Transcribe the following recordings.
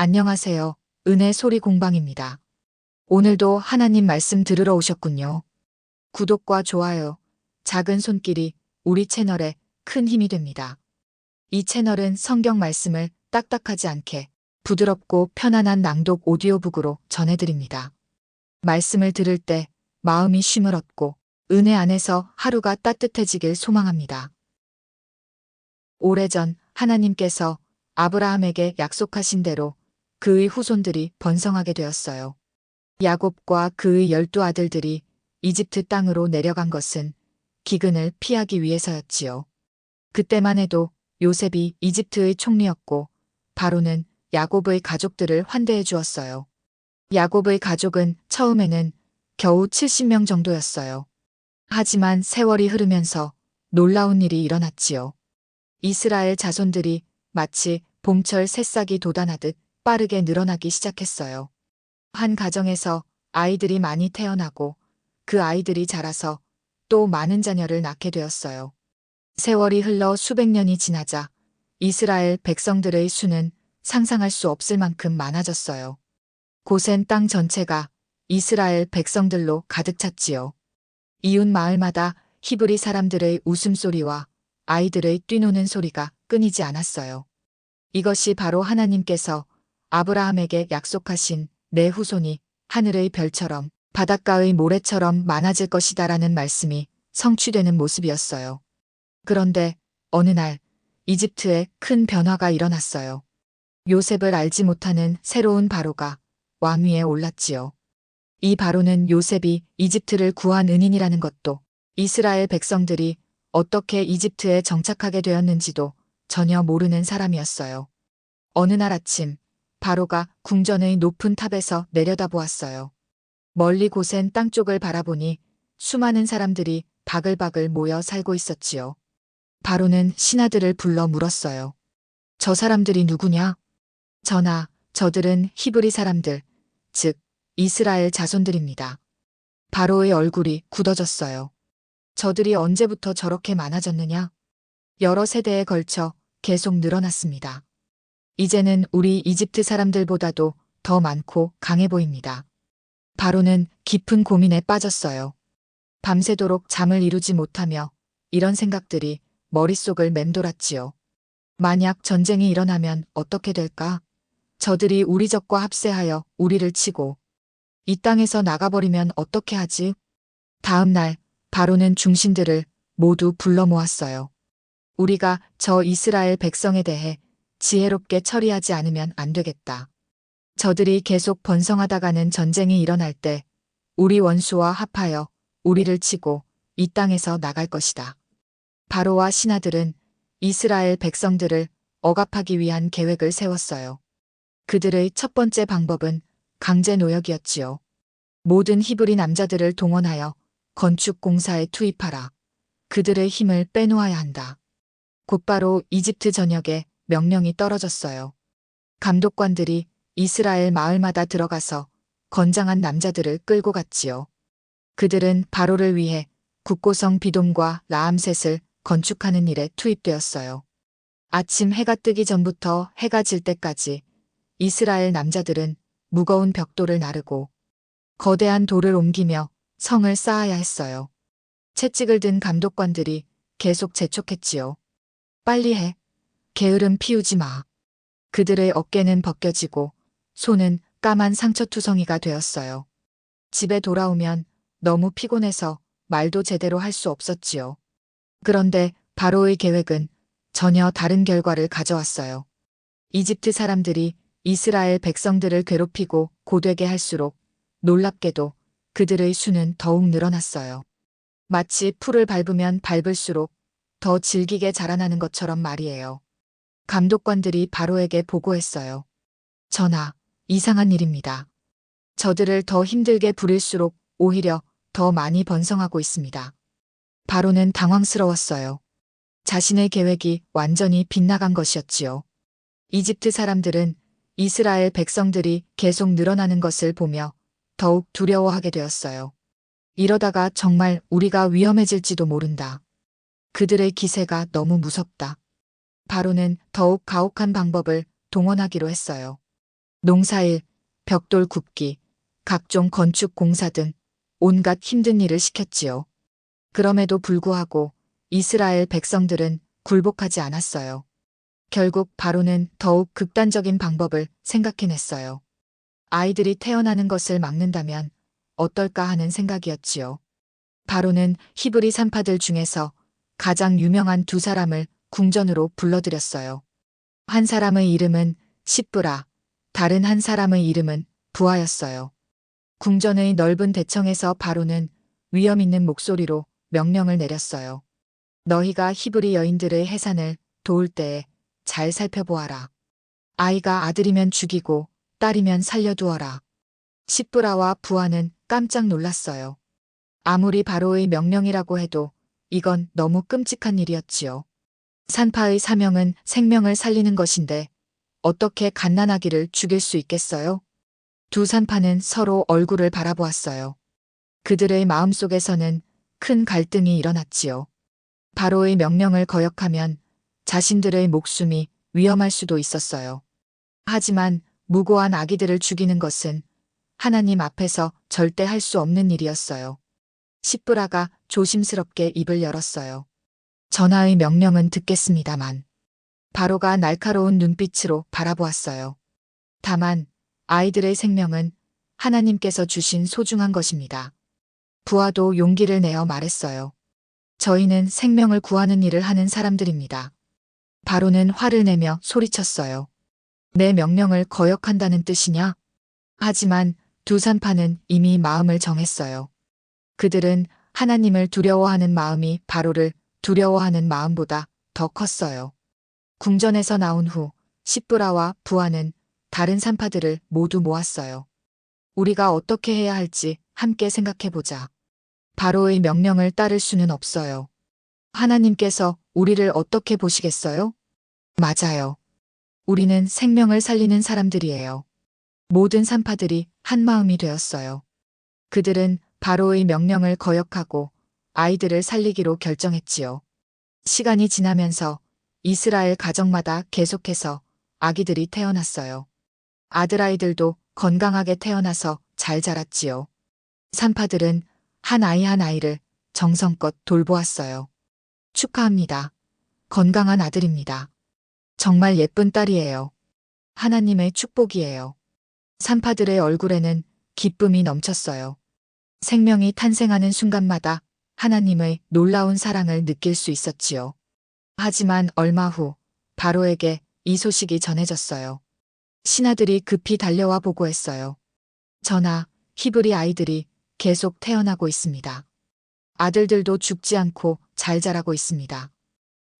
안녕하세요. 은혜 소리 공방입니다. 오늘도 하나님 말씀 들으러 오셨군요. 구독과 좋아요, 작은 손길이 우리 채널에 큰 힘이 됩니다. 이 채널은 성경 말씀을 딱딱하지 않게 부드럽고 편안한 낭독 오디오북으로 전해드립니다. 말씀을 들을 때 마음이 쉼을 얻고 은혜 안에서 하루가 따뜻해지길 소망합니다. 오래전 하나님께서 아브라함에게 약속하신 대로 그의 후손들이 번성하게 되었어요. 야곱과 그의 열두 아들들이 이집트 땅으로 내려간 것은 기근을 피하기 위해서였지요. 그때만 해도 요셉이 이집트의 총리였고 바로는 야곱의 가족들을 환대해 주었어요. 야곱의 가족은 처음에는 겨우 70명 정도였어요. 하지만 세월이 흐르면서 놀라운 일이 일어났지요. 이스라엘 자손들이 마치 봄철 새싹이 돋아나듯 빠르게 늘어나기 시작했어요. 한 가정에서 아이들이 많이 태어나고 그 아이들이 자라서 또 많은 자녀를 낳게 되었어요. 세월이 흘러 수백 년이 지나자 이스라엘 백성들의 수는 상상할 수 없을 만큼 많아졌어요. 고센 땅 전체가 이스라엘 백성들로 가득 찼지요. 이웃 마을마다 히브리 사람들의 웃음소리와 아이들의 뛰노는 소리가 끊이지 않았어요. 이것이 바로 하나님께서 아브라함에게 약속하신 내 후손이 하늘의 별처럼 바닷가의 모래처럼 많아질 것이다라는 말씀이 성취되는 모습이었어요. 그런데 어느 날 이집트에 큰 변화가 일어났어요. 요셉을 알지 못하는 새로운 바로가 왕위에 올랐지요. 이 바로는 요셉이 이집트를 구한 은인이라는 것도 이스라엘 백성들이 어떻게 이집트에 정착하게 되었는지도 전혀 모르는 사람이었어요. 어느 날 아침 바로가 궁전의 높은 탑에서 내려다보았어요. 멀리 고센 땅 쪽을 바라보니 수많은 사람들이 바글바글 모여 살고 있었지요. 바로는 신하들을 불러 물었어요. 저 사람들이 누구냐? 전하, 저들은 히브리 사람들, 즉 이스라엘 자손들입니다. 바로의 얼굴이 굳어졌어요. 저들이 언제부터 저렇게 많아졌느냐? 여러 세대에 걸쳐 계속 늘어났습니다. 이제는 우리 이집트 사람들보다도 더 많고 강해 보입니다. 바로는 깊은 고민에 빠졌어요. 밤새도록 잠을 이루지 못하며 이런 생각들이 머릿속을 맴돌았지요. 만약 전쟁이 일어나면 어떻게 될까? 저들이 우리 적과 합세하여 우리를 치고 이 땅에서 나가버리면 어떻게 하지? 다음 날 바로는 중신들을 모두 불러 모았어요. 우리가 저 이스라엘 백성에 대해 지혜롭게 처리하지 않으면 안 되겠다. 저들이 계속 번성하다가는 전쟁이 일어날 때 우리 원수와 합하여 우리를 치고 이 땅에서 나갈 것이다. 바로와 신하들은 이스라엘 백성들을 억압하기 위한 계획을 세웠어요. 그들의 첫 번째 방법은 강제 노역이었지요. 모든 히브리 남자들을 동원하여 건축 공사에 투입하라. 그들의 힘을 빼놓아야 한다. 곧바로 이집트 전역에 명령이 떨어졌어요. 감독관들이 이스라엘 마을마다 들어가서 건장한 남자들을 끌고 갔지요. 그들은 바로를 위해 국고성 비돔과 라암셋을 건축하는 일에 투입되었어요. 아침 해가 뜨기 전부터 해가 질 때까지 이스라엘 남자들은 무거운 벽돌을 나르고 거대한 돌을 옮기며 성을 쌓아야 했어요. 채찍을 든 감독관들이 계속 재촉했지요. 빨리 해. 게으름 피우지 마. 그들의 어깨는 벗겨지고 손은 까만 상처투성이가 되었어요. 집에 돌아오면 너무 피곤해서 말도 제대로 할 수 없었지요. 그런데 바로의 계획은 전혀 다른 결과를 가져왔어요. 이집트 사람들이 이스라엘 백성들을 괴롭히고 고되게 할수록 놀랍게도 그들의 수는 더욱 늘어났어요. 마치 풀을 밟으면 밟을수록 더 질기게 자라나는 것처럼 말이에요. 감독관들이 바로에게 보고했어요. 전하, 이상한 일입니다. 저들을 더 힘들게 부릴수록 오히려 더 많이 번성하고 있습니다. 바로는 당황스러웠어요. 자신의 계획이 완전히 빗나간 것이었지요. 이집트 사람들은 이스라엘 백성들이 계속 늘어나는 것을 보며 더욱 두려워하게 되었어요. 이러다가 정말 우리가 위험해질지도 모른다. 그들의 기세가 너무 무섭다. 바로는 더욱 가혹한 방법을 동원하기로 했어요. 농사일, 벽돌 굽기, 각종 건축 공사 등 온갖 힘든 일을 시켰지요. 그럼에도 불구하고 이스라엘 백성들은 굴복하지 않았어요. 결국 바로는 더욱 극단적인 방법을 생각해냈어요. 아이들이 태어나는 것을 막는다면 어떨까 하는 생각이었지요. 바로는 히브리 산파들 중에서 가장 유명한 두 사람을 궁전으로 불러들였어요. 한 사람의 이름은 시브라, 다른 한 사람의 이름은 부하였어요. 궁전의 넓은 대청에서 바로는 위험 있는 목소리로 명령을 내렸어요. 너희가 히브리 여인들의 해산을 도울 때에 잘 살펴보아라. 아이가 아들이면 죽이고 딸이면 살려두어라. 시브라와 부하는 깜짝 놀랐어요. 아무리 바로의 명령이라고 해도 이건 너무 끔찍한 일이었지요. 산파의 사명은 생명을 살리는 것인데 어떻게 갓난아기를 죽일 수 있겠어요? 두 산파는 서로 얼굴을 바라보았어요. 그들의 마음속에서는 큰 갈등이 일어났지요. 바로의 명령을 거역하면 자신들의 목숨이 위험할 수도 있었어요. 하지만 무고한 아기들을 죽이는 것은 하나님 앞에서 절대 할 수 없는 일이었어요. 시브라가 조심스럽게 입을 열었어요. 전하의 명령은 듣겠습니다만. 바로가 날카로운 눈빛으로 바라보았어요. 다만 아이들의 생명은 하나님께서 주신 소중한 것입니다. 부하도 용기를 내어 말했어요. 저희는 생명을 구하는 일을 하는 사람들입니다. 바로는 화를 내며 소리쳤어요. 내 명령을 거역한다는 뜻이냐? 하지만 두 산파는 이미 마음을 정했어요. 그들은 하나님을 두려워하는 마음이 바로를 두려워하는 마음보다 더 컸어요. 궁전에서 나온 후 시브라와 부하는 다른 산파들을 모두 모았어요. 우리가 어떻게 해야 할지 함께 생각해보자. 바로의 명령을 따를 수는 없어요. 하나님께서 우리를 어떻게 보시겠어요? 맞아요. 우리는 생명을 살리는 사람들이에요. 모든 산파들이 한 마음이 되었어요. 그들은 바로의 명령을 거역하고 아이들을 살리기로 결정했지요. 시간이 지나면서 이스라엘 가정마다 계속해서 아기들이 태어났어요. 아들아이들도 건강하게 태어나서 잘 자랐지요. 산파들은 한 아이 한 아이를 정성껏 돌보았어요. 축하합니다. 건강한 아들입니다. 정말 예쁜 딸이에요. 하나님의 축복이에요. 산파들의 얼굴에는 기쁨이 넘쳤어요. 생명이 탄생하는 순간마다 하나님의 놀라운 사랑을 느낄 수 있었지요. 하지만 얼마 후 바로에게 이 소식이 전해졌어요. 신하들이 급히 달려와 보고했어요. 전하, 히브리 아이들이 계속 태어나고 있습니다. 아들들도 죽지 않고 잘 자라고 있습니다.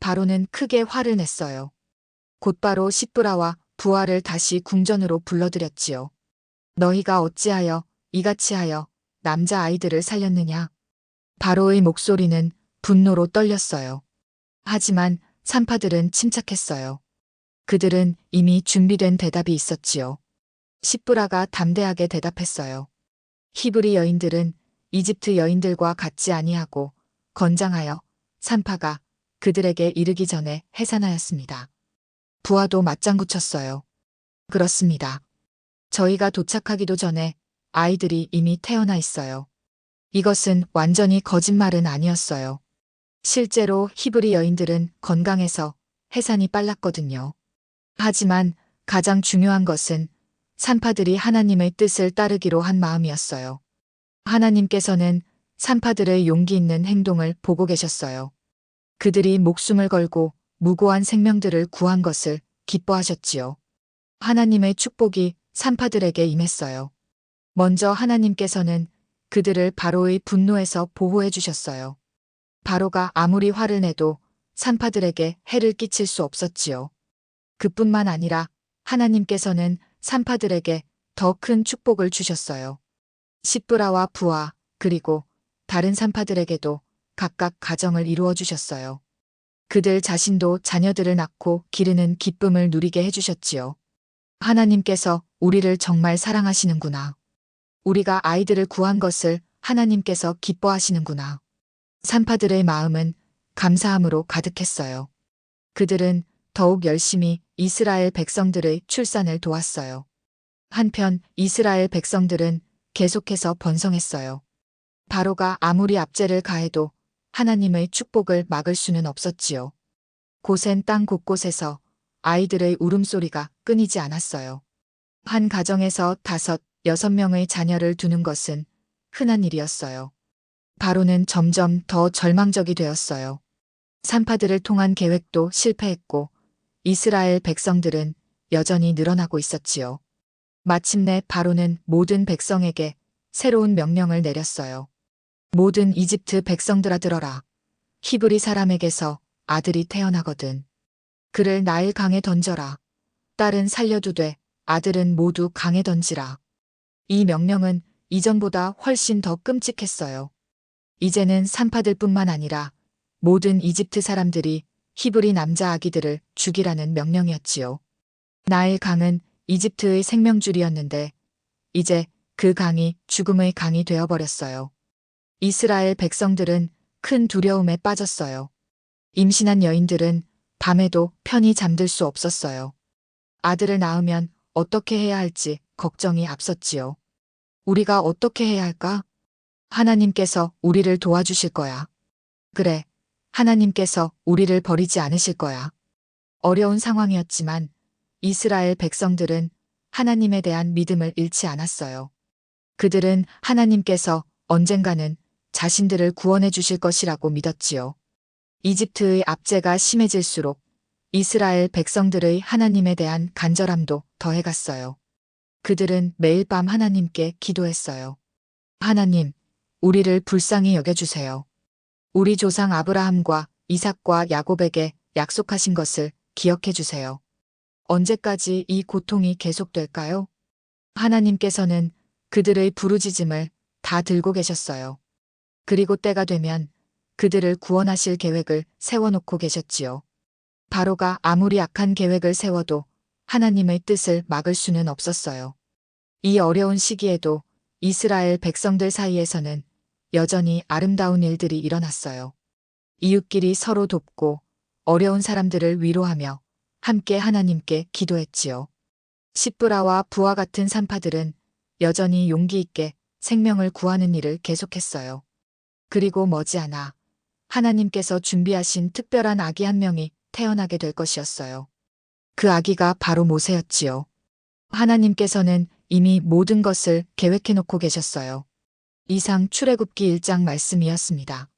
바로는 크게 화를 냈어요. 곧바로 시브라와 부하를 다시 궁전으로 불러들였지요. 너희가 어찌하여 이같이 하여 남자 아이들을 살렸느냐? 바로의 목소리는 분노로 떨렸어요. 하지만 산파들은 침착했어요. 그들은 이미 준비된 대답이 있었지요. 시브라가 담대하게 대답했어요. 히브리 여인들은 이집트 여인들과 같지 아니하고 건장하여 산파가 그들에게 이르기 전에 해산하였습니다. 부하도 맞장구 쳤어요. 그렇습니다. 저희가 도착하기도 전에 아이들이 이미 태어나 있어요. 이것은 완전히 거짓말은 아니었어요. 실제로 히브리 여인들은 건강해서 해산이 빨랐거든요. 하지만 가장 중요한 것은 산파들이 하나님의 뜻을 따르기로 한 마음이었어요. 하나님께서는 산파들의 용기 있는 행동을 보고 계셨어요. 그들이 목숨을 걸고 무고한 생명들을 구한 것을 기뻐하셨지요. 하나님의 축복이 산파들에게 임했어요. 먼저 하나님께서는 그들을 바로의 분노에서 보호해 주셨어요. 바로가 아무리 화를 내도 산파들에게 해를 끼칠 수 없었지요. 그뿐만 아니라 하나님께서는 산파들에게 더 큰 축복을 주셨어요. 시브라와 부하 그리고 다른 산파들에게도 각각 가정을 이루어 주셨어요. 그들 자신도 자녀들을 낳고 기르는 기쁨을 누리게 해주셨지요. 하나님께서 우리를 정말 사랑하시는구나. 우리가 아이들을 구한 것을 하나님께서 기뻐하시는구나. 산파들의 마음은 감사함으로 가득했어요. 그들은 더욱 열심히 이스라엘 백성들의 출산을 도왔어요. 한편 이스라엘 백성들은 계속해서 번성했어요. 바로가 아무리 압제를 가해도 하나님의 축복을 막을 수는 없었지요. 고센 땅 곳곳에서 아이들의 울음소리가 끊이지 않았어요. 한 가정에서 다섯, 여섯 명의 자녀를 두는 것은 흔한 일이었어요. 바로는 점점 더 절망적이 되었어요. 산파들을 통한 계획도 실패했고 이스라엘 백성들은 여전히 늘어나고 있었지요. 마침내 바로는 모든 백성에게 새로운 명령을 내렸어요. 모든 이집트 백성들아 들어라. 히브리 사람에게서 아들이 태어나거든. 그를 나일 강에 던져라. 딸은 살려두되 아들은 모두 강에 던지라. 이 명령은 이전보다 훨씬 더 끔찍했어요. 이제는 산파들 뿐만 아니라 모든 이집트 사람들이 히브리 남자 아기들을 죽이라는 명령이었지요. 나일 강은 이집트의 생명줄이었는데 이제 그 강이 죽음의 강이 되어버렸어요. 이스라엘 백성들은 큰 두려움에 빠졌어요. 임신한 여인들은 밤에도 편히 잠들 수 없었어요. 아들을 낳으면 어떻게 해야 할지 걱정이 앞섰지요. 우리가 어떻게 해야 할까? 하나님께서 우리를 도와주실 거야. 그래, 하나님께서 우리를 버리지 않으실 거야. 어려운 상황이었지만 이스라엘 백성들은 하나님에 대한 믿음을 잃지 않았어요. 그들은 하나님께서 언젠가는 자신들을 구원해 주실 것이라고 믿었지요. 이집트의 압제가 심해질수록 이스라엘 백성들의 하나님에 대한 간절함도 더해갔어요. 그들은 매일 밤 하나님께 기도했어요. 하나님, 우리를 불쌍히 여겨주세요. 우리 조상 아브라함과 이삭과 야곱에게 약속하신 것을 기억해 주세요. 언제까지 이 고통이 계속될까요? 하나님께서는 그들의 부르짖음을 다 들고 계셨어요. 그리고 때가 되면 그들을 구원하실 계획을 세워놓고 계셨지요. 바로가 아무리 악한 계획을 세워도 하나님의 뜻을 막을 수는 없었어요. 이 어려운 시기에도 이스라엘 백성들 사이에서는 여전히 아름다운 일들이 일어났어요. 이웃끼리 서로 돕고 어려운 사람들을 위로하며 함께 하나님께 기도했지요. 시브라와 부와 같은 산파들은 여전히 용기 있게 생명을 구하는 일을 계속했어요. 그리고 머지않아 하나님께서 준비하신 특별한 아기 한 명이 태어나게 될 것이었어요. 그 아기가 바로 모세였지요. 하나님께서는 이미 모든 것을 계획해 놓고 계셨어요. 이상 출애굽기 1장 말씀이었습니다.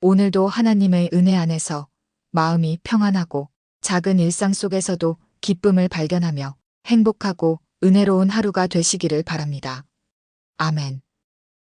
오늘도 하나님의 은혜 안에서 마음이 평안하고 작은 일상 속에서도 기쁨을 발견하며 행복하고 은혜로운 하루가 되시기를 바랍니다. 아멘.